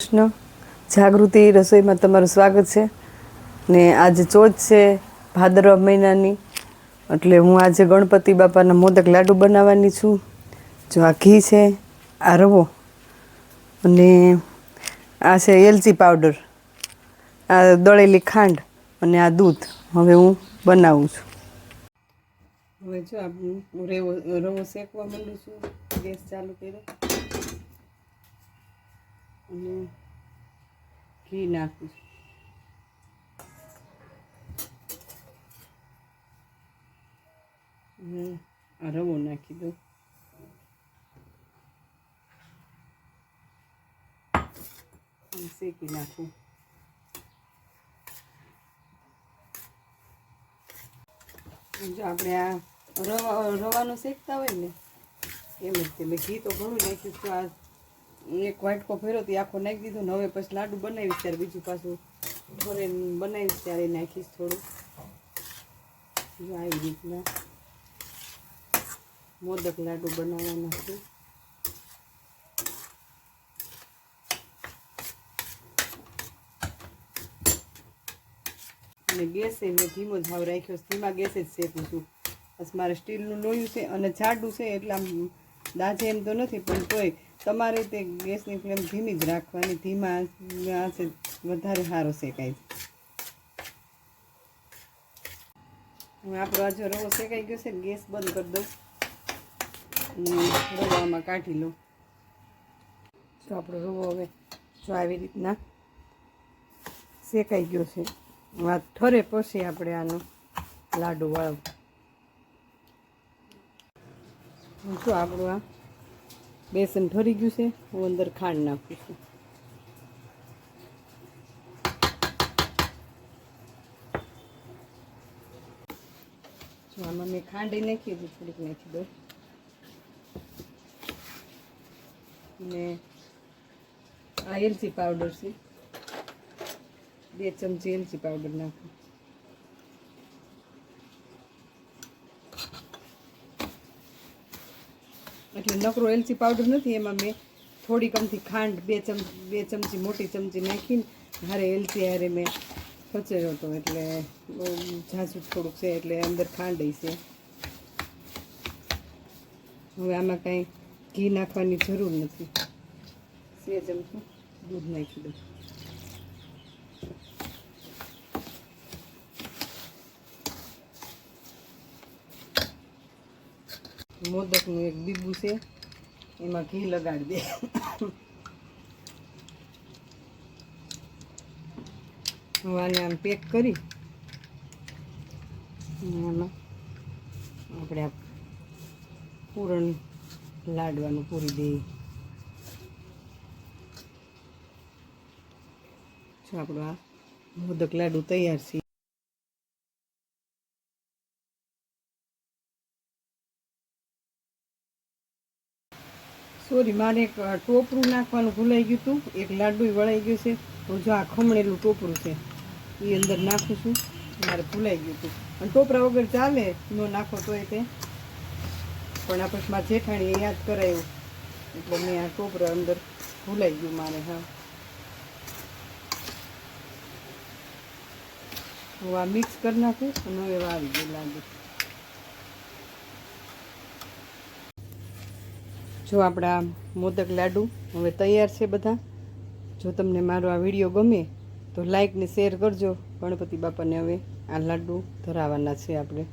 કૃષ્ણ. જાગૃતિ રસોઈમાં તમારું સ્વાગત છે. ને આજે ચોથ છે ભાદરવા મહિનાની. એટલે હું આજે ગણપતિ બાપાના મોદક લાડુ બનાવવાની છું. જો આ ઘી છે, આ રવો અને આ છે એલચી પાવડર. આ દળેલી ખાંડ અને આ દૂધ હવે હું બનાવું છું. હવે જો આ રેવો, રવો શેકવા માંડું છું. ગેસ ચાલુ કર્યો. અને ઘી નાખું છું અને રવો નાખી દઉં. શેકી નાખું. જો આપણે આ રવા, રવાનું શેકતા હોય ને, એમ જ તે મેં ઘી તો ઘણું નાખ્યું તો આ એક વાટકો ફેરો તે આખો નાખી દીધું ને હવે પછી લાડુ બનાવીશ ત્યારે બીજું પાછું ઘરે બનાવીશ ત્યારે નાખીશ થોડું. આવી રીતના મોદક લાડુ બનાવવાના છે. અને ગેસે મેં ધીમો જ રાખ્યો. ધીમા ગેસે જ શેકું છું. બસ મારે સ્ટીલનું લોયું છે અને જાડું છે એટલે આમ દાજે એમ તો નથી, પણ તોય તમારે તે ગેસની ફ્લેમ ધીમી જ રાખવાની, ધીમા આંચે વધારે સારો શેકાય. હવે આપણો આજે રવો શેકાઈ ગયો છે, ગેસ બંધ કરી દઉં. રવામાં કાઢી લઉં. જો આપણો રવો હવે જો આવી રીતના શેકાઈ ગયો છે. વાત ઠરે પછી આપણે આનો લાડુ વાળવું જો આપણું આ. બેસન ઠરી ગયું છે. હું અંદર ખાંડ નાખું છું. આમાં મેં ખાંડી નાખી હતી, થોડીક નાખી દઉં. ને આ એલચી પાવડર છે. બે ચમચી એલચી પાવડર નાખું. એટલે નકરો એલચી પાવડર નથી, એમાં મેં થોડીક અમથી ખાંડ, બે ચમ, બે ચમચી મોટી ચમચી નાખીને હારે એલચી હારે મેં ખચેરો હતો. એટલે બહુ થોડુંક છે, એટલે અંદર ખાંડ છે હવે આમાં કાંઈ ઘી નાખવાની જરૂર નથી. સે ચમચું દૂધ નાખી દઉં. મોદકનું એક બીબું છે, એમાં ઘી લગાડી દે. હું આને આમ પેક કરી એમાં આપણે આ પૂરણ લાડવાનું પૂરી દઈએ. આપણો આ મોદક લાડુ તૈયાર છે. સોરી, મારે એક ટોપરું નાખવાનું ભૂલાઈ ગયું હતું એક લાડુ વળાઈ ગયું છે. તો જો આ ખમણેલું ટોપરું છે એ અંદર નાખું છું. મારે ભૂલાઈ ગયું હતું અને ટોપરા વગર ચાલે, ન નાખો તોય તે. પણ આપણે મારા જેઠાણીએ યાદ કરાયું. એટલે મેં આ ટોપરા અંદર ભૂલાઈ ગયું મારે, હા. હું આ મિક્સ કરી નાખું અને હવે આવી ગયું લાગે જો આપણા મોદક લાડુ હવે તૈયાર છે બધા. જો તમને મારો આ વીડિયો ગમે, તો લાઈક ને શેર કરજો. ગણપતિ બાપાને હવે આ લાડુ ધરાવવાના છે આપણે.